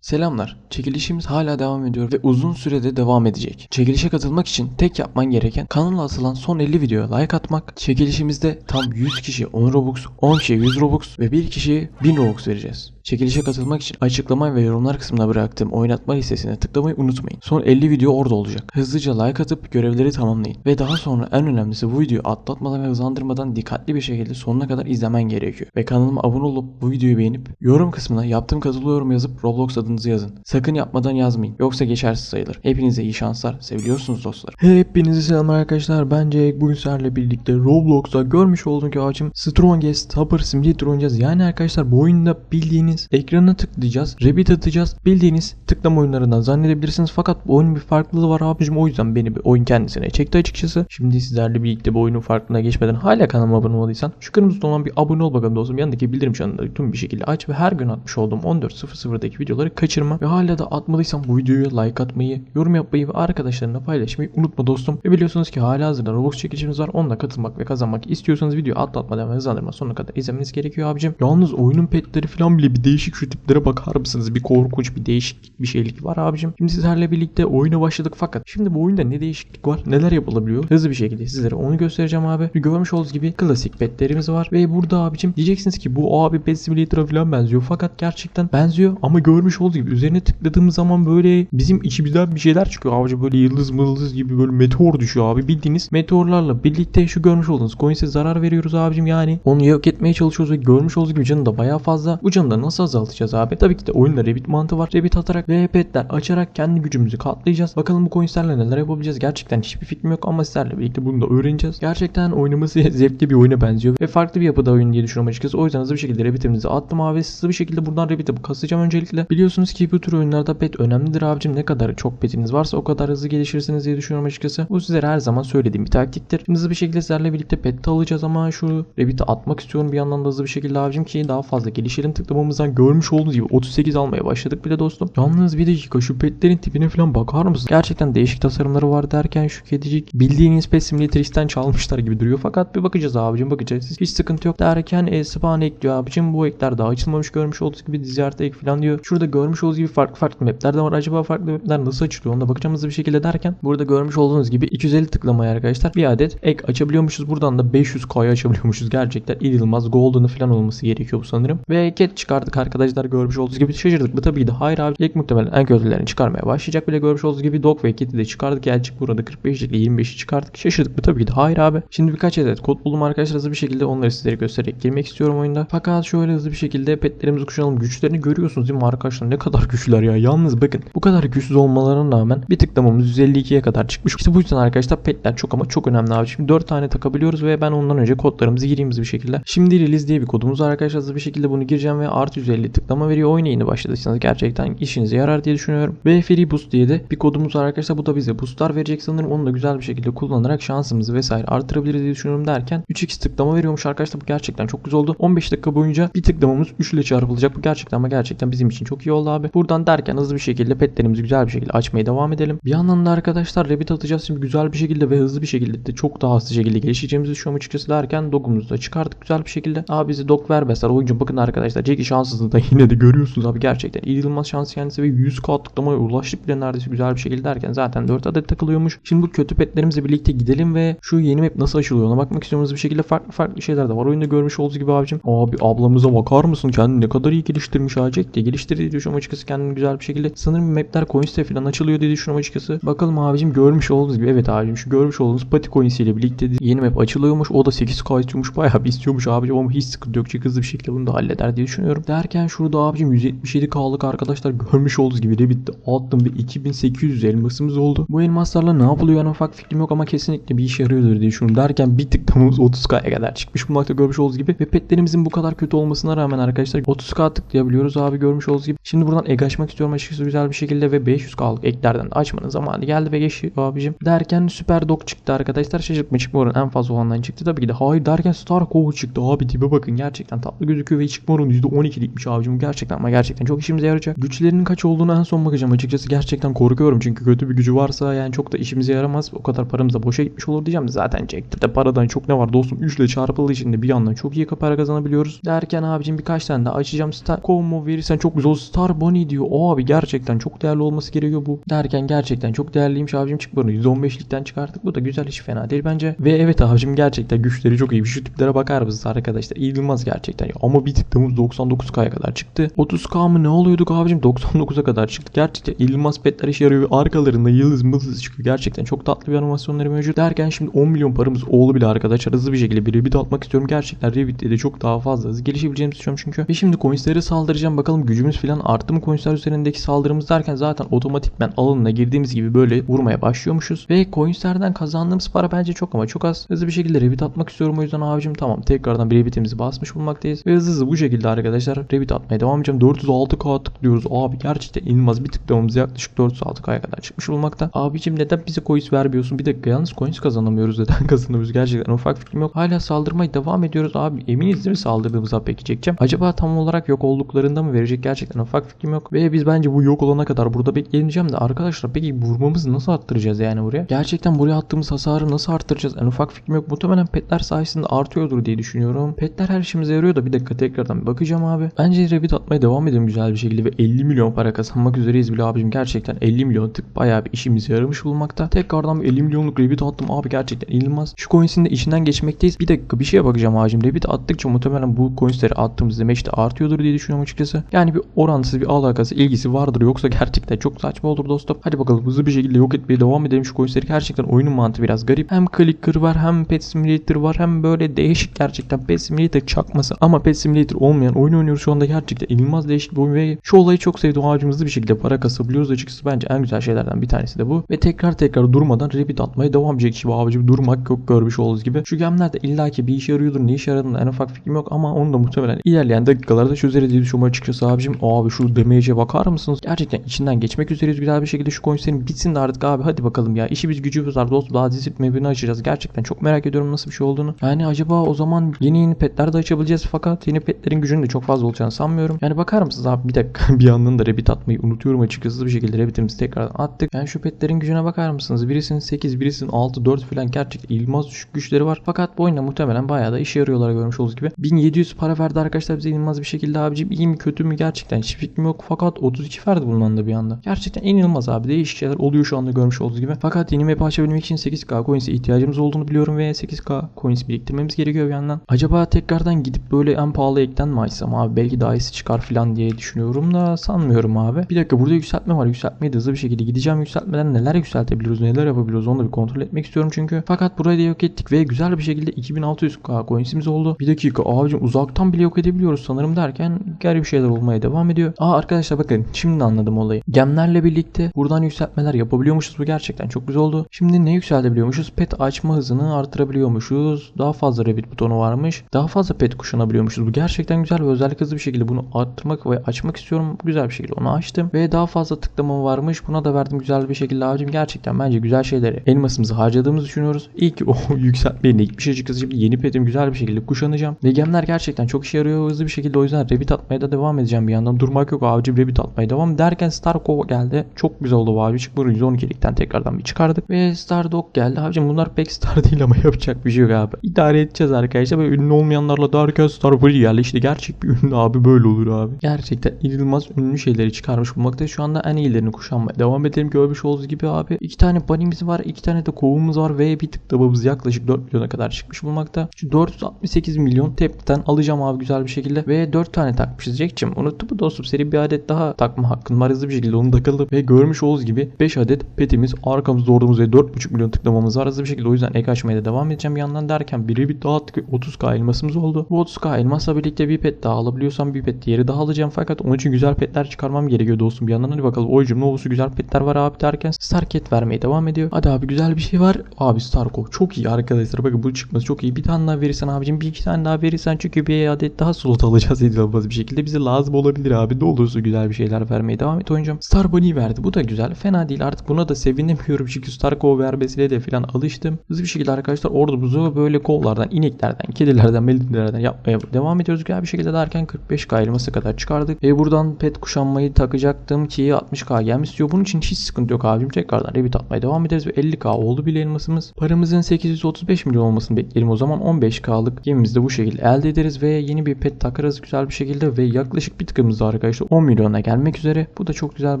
Selamlar. Çekilişimiz hala devam ediyor ve uzun sürede devam edecek. Çekilişe katılmak için tek yapman gereken kanala atılan son 50 videoya like atmak. Çekilişimizde tam 100 kişi 10 Robux, 10 kişiye 100 Robux ve 1 kişiye 1000 Robux vereceğiz. Çekilişe katılmak için açıklama ve yorumlar kısmına bıraktığım oynatma listesine tıklamayı unutmayın. Son 50 video orada olacak. Hızlıca like atıp görevleri tamamlayın. Ve daha sonra en önemlisi bu videoyu atlatmadan ve hızlandırmadan dikkatli bir şekilde sonuna kadar izlemen gerekiyor. Ve kanalıma abone olup bu videoyu beğenip yorum kısmına yaptığım katılıyorum yazıp Roblox adınızı yazın. Sakın yapmadan yazmayın. Yoksa geçersiz sayılır. Hepinize iyi şanslar. Seviliyorsunuz dostlar. Hepinize selamlar arkadaşlar. Ben Cenk. Bugün sizlerle birlikte Roblox'ta görmüş olduğunuz ağacım Strongest Topper Simulator oynayacağız. Yani arkadaşlar bu oyunda bildiğiniz ekrana tıklayacağız. Rabbit atacağız. Bildiğiniz tıklama oyunlarından zannedebilirsiniz. Fakat bu oyunun bir farklılığı var abicim. O yüzden beni bir oyun kendisine çekti açıkçası. Şimdi sizlerle birlikte bu oyunun farkına geçmeden hala kanalıma abone olmadıysan şu kırmızı olan bir abone ol bakalım dostum. Yanındaki bildirim çanını tüm bir şekilde aç ve her gün atmış olduğum 14.00'daki videoları kaçırma. Ve hala da atmadıysan bu videoya like atmayı, yorum yapmayı ve arkadaşlarına paylaşmayı unutma dostum. Ve biliyorsunuz ki hala hazırda Roblox çekilişimiz var. Onunla katılmak ve kazanmak istiyorsanız videoyu atlatmadan ve hızlandırma sonuna kadar izlemeniz gerekiyor abicim. Yalnız oyunun petleri falan bile bir değişik şu tiplere bakar mısınız? Bir korkunç bir değişik bir şeylik var abicim. Şimdi sizlerle birlikte oyuna başladık fakat şimdi bu oyunda ne değişiklik var? Neler yapılabiliyor? Hızlı bir şekilde sizlere onu göstereceğim abi. Bir görmüş olduğunuz gibi klasik petlerimiz var ve burada abicim diyeceksiniz ki bu abi Pet Simulator'a falan benziyor fakat gerçekten benziyor ama görmüş olduğunuz gibi üzerine tıkladığımız zaman böyle bizim içimizden bir şeyler çıkıyor abicim böyle yıldız mıldız gibi böyle meteor düşüyor abi bildiğiniz meteorlarla birlikte şu görmüş olduğunuz coins'e zarar veriyoruz abicim yani onu yok etmeye çalışıyoruz ve görmüş olduğunuz gibi canı da bayağı fazla bu canı da nasıl azaltacağız abi. Tabii ki de oyunda rabbit mantığı var. Rabbit atarak ve petler açarak kendi gücümüzü katlayacağız. Bakalım bu coins'lerle neler yapabileceğiz. Gerçekten hiçbir fikrim yok ama sizlerle birlikte bunu da öğreneceğiz. Gerçekten oynaması zevkli bir oyuna benziyor ve farklı bir yapıda oyun diye düşünüyorum açıkçası. O yüzden hızlı bir şekilde rabbitimizi attım abi. Hızlı bir şekilde buradan rabbit'i kasacağım öncelikle. Biliyorsunuz ki bu tür oyunlarda pet önemlidir abicim. Ne kadar çok petiniz varsa o kadar hızlı gelişirsiniz diye düşünüyorum açıkçası. Bu sizlere her zaman söylediğim bir taktiktir. Şimdi hızlı bir şekilde sizlerle birlikte pet alacağız ama şu rabbit'i atmak istiyorum bir yandan da hızlı bir şekilde abicim ki daha fazla gelişelim tıklamamızdan görmüş olduğunuz gibi 38 almaya başladık bile dostum. Yalnız bir dakika şu petlerin tipine falan bakar mısınız gerçekten değişik tasarımları var derken şu kedicik bildiğiniz pet simulator X'ten çalmışlar gibi duruyor. Fakat bir bakacağız abicim bakacağız. Hiç sıkıntı yok derken e, spawn ekliyor abicim. Bu ekler daha açılmamış görmüş olduğunuz gibi ziyarete ek falan diyor. Şurada görmüş olduğunuz gibi farklı farklı mapler de var. Acaba farklı mapler nasıl açılıyor? Ona bakacağım hızlı bir şekilde derken. Burada görmüş olduğunuz gibi 250 tıklamaya arkadaşlar bir adet ek açabiliyormuşuz. Buradan da 500k'ya açabiliyormuşuz. Gerçekten inanılmaz golden'ı falan olması gerekiyor bu sanırım. Ve cat çıkardık arkadaşlar görmüş olduğunuz gibi şaşırdık mı? Tabii ki de. Hayır abi. İlk muhtemelen en kötülerini çıkarmaya başlayacak. Bile görmüş olduğunuz gibi dog ve cat'i de çıkardık. Gerçek burada 45 ile 25'i çıkardık. Şaşırdık mı? Tabii ki de. Hayır abi. Şimdi birkaç adet kod buldum arkadaşlar. Hızlı bir şekilde onları sizlere göstererek girmek istiyorum oyunda. Fakat şöyle hızlı bir şekilde petlerimizi kuşanalım. Güçlerini görüyorsunuz değil mi? Arkadaşlar ne kadar güçlüler ya. Yalnız bakın. Bu kadar güçsüz olmalarına rağmen bir tıklamamız 152'ye kadar çıkmış. İşte bu yüzden arkadaşlar petler çok ama çok önemli abi. Şimdi 4 tane takabiliyoruz ve ben ondan önce kodlarımızı gireyim bir şekilde. Şimdi release diye bir kodumuz var arkadaşlar. Hızlı bir şekilde bunu gireceğim ve artı 150 tıklama veriyor. Oyuna yeni başladıysanız gerçekten işinize yarar diye düşünüyorum. Ve free boost diye de bir kodumuz var arkadaşlar. Bu da bize boostlar verecek sanırım. Onu da güzel bir şekilde kullanarak şansımızı vesaire artırabiliriz diye düşünüyorum derken 3x tıklama veriyormuş arkadaşlar. Bu gerçekten çok güzel oldu. 15 dakika boyunca bir tıklamamız 3 ile çarpılacak. Bu gerçekten ama gerçekten bizim için çok iyi oldu abi. Buradan derken hızlı bir şekilde petlerimizi güzel bir şekilde açmaya devam edelim. Bir yandan da arkadaşlar rabbit atacağız. Şimdi güzel bir şekilde ve hızlı bir şekilde de çok daha hızlı şekilde gelişeceğimizi düşünüyorum açıkçası derken dogumuzu da çıkardık güzel bir şekilde. Abi bizi dog vermezler. Oyuncu bakın arkadaşlar. Jackie şanssızlığı da yine de görüyorsunuz abi. Gerçekten inanılmaz şans kendisi ve 100k tıklamaya ulaştık bile neredeyse güzel bir şekilde derken zaten 4 adet takılıyormuş. Şimdi bu kötü petlerimizle birlikte gidelim ve şu yeni map nasıl açılıyor ona bakmak istiyoruz. Bir şekilde farklı farklı şeyler de var. Oyunda görmüş olduğunuz gibi abicim. Abi ablamıza bakar mısın? Kendini ne kadar iyi geliştirmiş Jack diye geliştirdi diye düşünüyorum açıkçası kendini güzel bir şekilde. Sanırım mapler coins'te falan açılıyor diye düşünüyorum açıkçası. Bakalım abicim görmüş olduğunuz gibi. Evet abicim şu görmüş olduğunuz pati coins ile birlikte yeni map açılıyormuş. O da 8k istiyormuş. Bayağı bir istiyormuş abicim ama hiç sıkıntı yok. Hızlı bir şekilde bunu da halleder diye düşünüyorum derken şurada abicim 177k'lık arkadaşlar görmüş olduğunuz gibi Rabbit'te attım bir 2800 elmasımız oldu. Bu elmaslarla ne yapılıyor yani ufak fikrim yok ama kesinlikle bir işe yarıyordur diye düşünüyorum derken bir tıklamamız 30k'ya kadar çıkmış bulmakta görmüş olduğunuz gibi. Ve petlerimizin bu kadar kötü olmasına rağmen arkadaşlar 30k tıklayabiliyoruz abi görmüş olduğunuz gibi. Şimdi buradan egg açmak istiyorum açıkçası güzel bir şekilde ve 500k'lık eklerden de açmanın zamanı geldi ve geçiyor abicim. Derken süper dog çıktı arkadaşlar. Şaşırtma çıkma oranı en fazla olandan çıktı. Tabii ki de hayır derken star Cow çıktı abi tipe bakın. Gerçekten tatlı gözüküyor ve çıkma oranı %12'lik gitmiş abicim. Gerçekten ama gerçekten çok işimize yarayacak. Güçlerinin kaç olduğunu en son bakacağım. Açıkçası gerçekten korkuyorum. Çünkü kötü bir gücü varsa yani çok da işimize yaramaz. O kadar paramız da boşa gitmiş olur diyeceğim. Zaten çektim de paradan çok ne var dostum. 3 ile çarpıldığı için de bir yandan çok iyi para kazanabiliyoruz. Derken abicim birkaç tane daha açacağım. Star Combo verirsen çok güzel. Star Bunny diyor. O abi gerçekten çok değerli olması gerekiyor bu. Derken gerçekten çok değerliymiş abicim. Çık bunu 115'likten çıkarttık. Bu da güzel hiç fena değil bence. Ve evet abicim gerçekten güçleri çok iyi. Şu tiplere bakar mısınız arkadaşlar? İyilmez gerçekten. Ama bir tık 99 30K'ya kadar çıktı. 30K mı ne oluyorduk abicim? 99'a kadar çıktı. Gerçekten İlmaz Petler işe yarıyor. Arkalarında yıldız mıldız çıkıyor. Gerçekten çok tatlı bir animasyonları mevcut. Derken şimdi 10 milyon paramız oğlu bile arkadaşlar. Hızlı bir şekilde bir Revit atmak istiyorum. Gerçekten Revit'te de çok daha fazla hızlı gelişebileceğimi düşünüyorum çünkü. Ve şimdi coinslere saldıracağım. Bakalım gücümüz falan arttı mı coinsler üzerindeki saldırımız derken zaten otomatikmen alanına girdiğimiz gibi böyle vurmaya başlıyormuşuz. Ve coinslerden kazandığımız para bence çok ama çok az. Hızlı bir şekilde Revit atmak istiyorum o yüzden abicim tamam tekrardan bir Revit'imizi basmış bulmaktayız. Ve hızlı hızlı bu şekilde arkadaşlar Revit atmaya devam edeceğim. 406k tıklıyoruz. Abi gerçekten inanılmaz bir tıklamamız yaklaşık 406k'ya kadar çıkmış bulmakta. Abicim neden bize coins vermiyorsun? Bir dakika yalnız coins kazanamıyoruz. Neden kazanamıyoruz? Gerçekten ufak fikrim yok. Hala saldırmaya devam ediyoruz abi. Eminiz değil mi saldırdığımızda peki çekeceğim. Acaba tam olarak yok olduklarında mı verecek? Gerçekten ufak fikrim yok. Ve biz bence bu yok olana kadar burada bekleyeceğim de arkadaşlar peki vurmamızı nasıl arttıracağız yani buraya? Gerçekten buraya attığımız hasarı nasıl arttıracağız? En ufak fikrim yok. Muhtemelen petler sayesinde artıyordur diye düşünüyorum. Petler her işimize yarıyor da bir dakika tekrardan bakacağım abi. Bence Revit atmaya devam edelim güzel bir şekilde ve 50 milyon para kazanmak üzereyiz bile abicim. Gerçekten 50 milyon tık bayağı bir işimize yaramış bulmakta. Tekrardan bir 50 milyonluk Revit attım abi gerçekten inanılmaz. Şu coins'in de içinden geçmekteyiz. Bir dakika bir şeye bakacağım abicim. Revit attıkça muhtemelen bu coins'leri attığımız demek de artıyordur diye düşünüyorum açıkçası. Yani bir orantısız bir alakası ilgisi vardır yoksa gerçekten çok saçma olur dostum. Hadi bakalım hızlı bir şekilde yok etmeye devam edelim şu coins'leri. Gerçekten oyunun mantığı biraz garip. Hem Clicker var hem Pet Simulator var hem böyle değişik gerçekten Pet Simulator çakması ama Pet Simulator olmayan oyun oynuyoruz şu anda gerçekten inanılmaz değişik bir oyun ve şu olayı çok sevdim. Ağacım hızlı bir şekilde para kasabiliyoruz açıkçası bence en güzel şeylerden bir tanesi de bu. Ve tekrar tekrar durmadan Revit atmaya devam edecek şimdi abicim durmak yok görmüş olduğunuz gibi. Şu gemler de illaki bir işe yarıyordur ne işe yaradığında en ufak fikrim yok ama onu da muhtemelen ilerleyen dakikalarda çözeriz diye düşünüyorum açıkçası abicim. Abi şu damage'e bakar mısınız? Gerçekten içinden geçmek üzereyiz güzel bir şekilde şu coinslerin bitsin de artık abi hadi bakalım ya. İşi biz gücümüz var dostum daha dizit map'ini açacağız. Gerçekten çok merak ediyorum nasıl bir şey olduğunu. Yani acaba o zaman yeni yeni petler de açabileceğiz fakat yeni petlerin gücünün de çok fazla olacağını sanmıyorum. Yani bakar mısınız abi bir dakika bir yandan da Rabbit atmayı unutuyorum açıkçası bir şekilde Rabbit'imizi tekrar attık. Yani şu petlerin gücüne bakar mısınız? Birisinin 8, birisinin 6, 4 falan gerçekten ilmaz düşük güçleri var. Fakat bu oyunda muhtemelen bayağı da işe yarıyorlar görmüş olduğunuz gibi. 1700 para verdi arkadaşlar bize inanılmaz bir şekilde abicim. İyi mi kötü mü gerçekten hiç fikrim yok. Fakat 32 verdi bundan da bir anda. Gerçekten inanılmaz abi. Değişik şeyler oluyor şu anda görmüş olduğunuz gibi. Fakat yeni map açabilmek için 8k coins'e ihtiyacımız olduğunu biliyorum ve 8k coins biriktirmemiz gerekiyor bir yandan. Acaba tekrardan gidip böyle en pahalı ekten mi açsam abi? Belki daha çıkar falan diye düşünüyorum da sanmıyorum abi. Bir dakika burada yükseltme var. Yükseltmeyi de hızlı bir şekilde gideceğim. Yükseltmeden neler yükseltebiliyoruz, neler yapabiliyoruz onu da bir kontrol etmek istiyorum çünkü. Fakat burayı da yok ettik ve güzel bir şekilde 2600k coins'imiz oldu. Bir dakika abicim uzaktan bile yok edebiliyoruz sanırım derken garip şeyler olmaya devam ediyor. Aa arkadaşlar bakın şimdi anladım olayı. Gemlerle birlikte buradan yükseltmeler yapabiliyormuşuz. Bu gerçekten çok güzel oldu. Şimdi ne yükseltebiliyormuşuz? Pet açma hızını artırabiliyormuşuz. Daha fazla rabbit butonu varmış. Daha fazla pet kuşanabiliyormuşuz. Bu gerçekten güzel ve özellikle hızlı bir şekilde bunu arttırmak ve açmak istiyorum. Güzel bir şekilde onu açtım. Ve daha fazla tıklama varmış. Buna da verdim güzel bir şekilde abicim. Gerçekten bence güzel şeyleri elmasımızı harcadığımızı düşünüyoruz. İyi ki o yükseltmeyle gitmiş açıkçası. Şimdi yeni petim güzel bir şekilde kuşanacağım. Ve gemler gerçekten çok işe yarıyor hızlı bir şekilde. O yüzden rabbit atmaya da devam edeceğim bir yandan. Durmak yok abicim rabbit atmaya devam. Derken Starco geldi. Çok güzel oldu abi. Bunu 112'likten tekrardan bir çıkardık. Ve Stardog geldi. Abicim bunlar pek star değil ama yapacak bir şey yok abi. İdare edeceğiz arkadaşlar. Böyle ünlü olmayanlarla derken Star Boy geldi. İşte gerçek bir ünlü abi böyle olur abi. Gerçekten inanılmaz ünlü şeyleri çıkarmış bulmaktayız. Şu anda en iyilerini kuşanmaya devam edelim. Görmüş olduğunuz gibi abi. iki tane bunny'miz var. iki tane de kovumuz var. Ve bir tıklamamız yaklaşık 4 milyona kadar çıkmış bulmakta. Şu 468 milyon tepkiden alacağım abi güzel bir şekilde. Ve 4 tane takmışız Jack'cim. Unuttu bu dostum. Seri bir adet daha takma hakkın var. Hızlı bir şekilde onu takalım. Ve görmüş olduğunuz gibi 5 adet petimiz arkamızda ordumuz ve 4,5 milyon tıklamamız var. Hızlı bir şekilde o yüzden ek açmaya da devam edeceğim bir yandan derken biri bir daha attık 30k elmasımız oldu. Bu 30k elmasla birlikte bir pet daha alabiliyorsam bir pet diğeri daha alacağım fakat onun için güzel petler çıkarmam gerekiyor dostum bir yandan hadi bakalım oyuncum ne olursa güzel petler var abi derken Starcat vermeye devam ediyor. Hadi abi güzel bir şey var. Abi Starkov çok iyi arkadaşlar bakın bu çıkması çok iyi. Bir tane daha verirsen abicim bir iki tane daha verirsen çünkü bir adet daha slot alacağız edilmez bir şekilde. Bize lazım olabilir abi. Ne olursa güzel bir şeyler vermeye devam et oyuncum. Star Bunny verdi. Bu da güzel. Fena değil. Artık buna da sevinemiyorum çünkü Starkov vermesiyle de falan alıştım. Hızlı bir şekilde arkadaşlar ordumuzu böyle kollardan, ineklerden, kedilerden, melodilerden yapmaya devam ediyoruz. Güzel bir şekilde derken 45k elması kadar çıkardık. Ve buradan pet kuşanmayı takacaktım ki 60k gelmiş diyor. Bunun için hiç sıkıntı yok abicim. Tekrardan rebit atmaya devam ederiz ve 50k oldu bile elmasımız. Paramızın 835 milyon olmasını bekleyelim o zaman 15k'lık gemimizi de bu şekilde elde ederiz ve yeni bir pet takarız güzel bir şekilde ve yaklaşık bir tıkımızda arkadaşlar 10 milyona gelmek üzere. Bu da çok güzel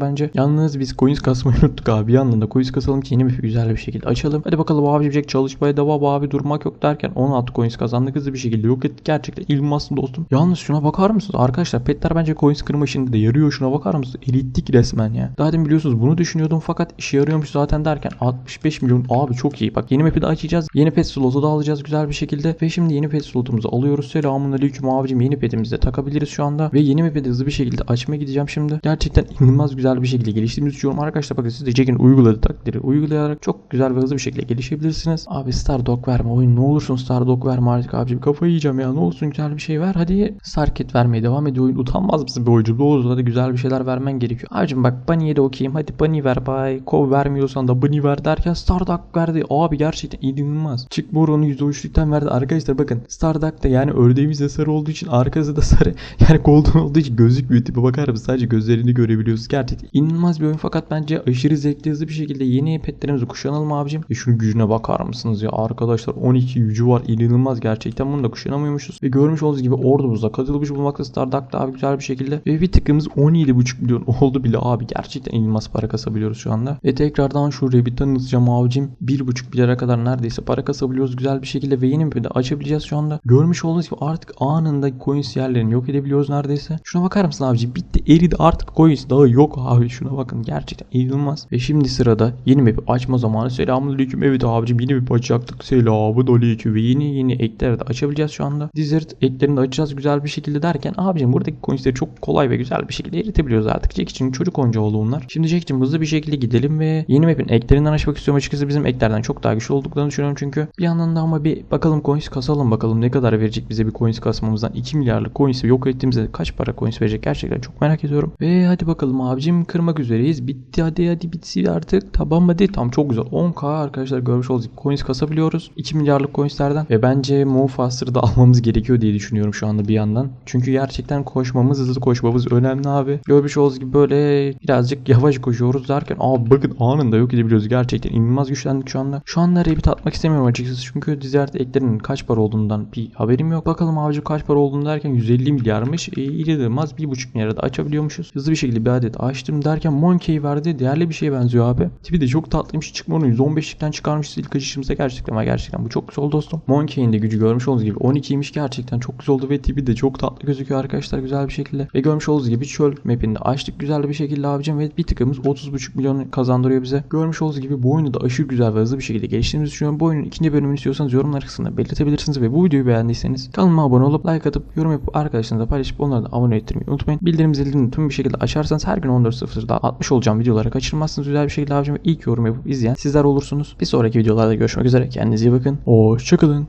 bence. Yalnız biz coins kasmayı unuttuk abi. Bir yandan da coins kasalım ki yeni bir güzel bir şekilde açalım. Hadi bakalım abi Jack çalışmaya devam abi durmak yok derken 16 coins kazandık hızlı bir şekilde yok ettik. Gerçekten ilmasın dostum. Yalnız şuna bakar mısınız arkadaşlar petler bence coins kırma işinde de yarıyor şuna bakar mısınız? Erittik resmen ya. Demin biliyorsunuz bunu düşünüyordum fakat işe yarıyormuş zaten derken 65 milyon abi çok iyi. Bak yeni map'i de açacağız. Yeni pet slotu da alacağız güzel bir şekilde. Ve şimdi yeni pet slotumuzu alıyoruz. Selamun aleyküm abicim yeni petimizi de takabiliriz şu anda. Ve yeni map'i de hızlı bir şekilde açmaya gideceğim şimdi. Gerçekten inanılmaz güzel bir şekilde geliştiğimizi düşünüyorum. Arkadaşlar bakın siz de Jack'in uyguladığı takdiri uygulayarak çok güzel ve hızlı bir şekilde gelişebilirsiniz. Abi Star Dog verme oyun ne olursun Star Dog verme artık abicim kafayı yiyeceğim ya ne olursun güzel bir şey ver. Hadi Star Kit vermeye devam ediyor oyun. Utanmaz mısın bir oyuncu? Olur hadi güzel bir şeyler vermen gerekiyor. Abicim bak Bunny'ye de okuyayım. Hadi Bunny ver bay. Kov vermiyorsan da Bunny ver derken Star Dog verdi. Abi gerçekten inanılmaz. Çık Moro'nu %3'lükten verdi. Arkadaşlar bakın Star Dog da yani ördeğimiz de sarı olduğu için arkası da sarı. Yani golden olduğu için gözükmüyor. Tipe bakar mısın? Sadece gözlerini görebiliyoruz. Gerçekten inanılmaz bir oyun fakat bence aşırı zevkli hızlı bir şekilde yeni petlerimizi kuşanalım abicim. E şunun gücüne bakar mısınız ya arkadaşlar 12 gücü var inanılmaz gerçekten bunu da kuşanamıyormuşuz. Ve görmüş olduğunuz gibi ordumuzda katılmış bulmakta Starduck da güzel bir şekilde. Ve bir tıkımız 17,5 milyon oldu bile abi gerçekten inanılmaz para kasabiliyoruz şu anda. Ve tekrardan şu Rabbit'ten hızlıcam abicim 1,5 milyara kadar neredeyse para kasabiliyoruz güzel bir şekilde ve yeni bir de açabileceğiz şu anda. Görmüş olduğunuz gibi artık anında coins yerlerini yok edebiliyoruz neredeyse. Şuna bakar mısın abicim bitti eridi artık coins daha yok abi şuna bakın gerçekten inanılmaz. Ve şimdi sırada yeni map açma zamanı. Selamünaleyküm evet abicim yeni map açacaktık. Selamünaleyküm ve yeni yeni ekleri de açabileceğiz şu anda. Desert eklerini de açacağız güzel bir şekilde derken abicim buradaki coinsleri çok kolay ve güzel bir şekilde eritebiliyoruz artık. Jack çocuk oyuncu oldu bunlar. Şimdi Jack'cim hızlı bir şekilde gidelim ve yeni map'in eklerinden açmak istiyorum. Açıkçası bizim eklerden çok daha güçlü olduklarını düşünüyorum çünkü. Bir yandan da ama bir bakalım coins kasalım bakalım ne kadar verecek bize bir coins kasmamızdan. 2 milyarlık coins'i yok ettiğimizde kaç para coins verecek gerçekten çok merak ediyorum. Ve hadi bakalım abicim kırmak üzereyiz. Bitti hadi hadi bitsin artık. Tamam hadi tam çok güzel. 10k arkadaşlar görmüş olduk. Coins kasabiliyoruz. 2 milyarlık coinslerden. Ve bence Move Faster'ı da almamız gerekiyor diye düşünüyorum şu anda bir yandan. Çünkü gerçekten koşmamız hızlı koşmamız önemli abi. Görmüş olduğunuz gibi böyle birazcık yavaş koşuyoruz derken abi bakın anında yok edebiliyoruz. Gerçekten inanılmaz güçlendik şu anda. Şu anda Rabbit atmak istemiyorum açıkçası. Çünkü Desert eklerinin kaç para olduğundan bir haberim yok. Bakalım abici kaç para olduğunu derken 150 milyarmış. E, İnanılmaz 1.5 milyara da açabiliyormuşuz. Hızlı bir şekilde bir adet açtım derken Monkey verdi. Değerli bir şeye benziyor abi. Tipi de çok tatlıymış. Çıkma onu 115'likten çıkarmışız ilk açışımızda gerçekten ama gerçekten bu çok güzel oldu dostum. Monkey'in de gücü görmüş olduğunuz gibi 12'ymiş gerçekten çok güzel oldu ve tipi de çok tatlı gözüküyor arkadaşlar güzel bir şekilde. Ve görmüş olduğunuz gibi çöl map'ini açtık güzel bir şekilde abicim ve bir tıkımız 30.5 milyon kazandırıyor bize. Görmüş olduğunuz gibi bu oyunu da aşırı güzel ve hızlı bir şekilde geliştirdiğimizi düşünüyorum. Bu oyunun ikinci bölümünü istiyorsanız yorumlar kısmında belirtebilirsiniz ve bu videoyu beğendiyseniz kanalıma abone olup like atıp yorum yapıp arkadaşlarınızla paylaşıp onları da abone ettirmeyi unutmayın. Bildirim zilini tüm bir şekilde açarsanız her gün 14.00'da atmış olacağım videoları kaçırmazsınız güzel bir şekilde abicim ilk yorum yapıp izleyen sizler olursunuz. Bir sonraki videolarda görüşmek üzere. Kendinize iyi bakın. Hoşçakalın.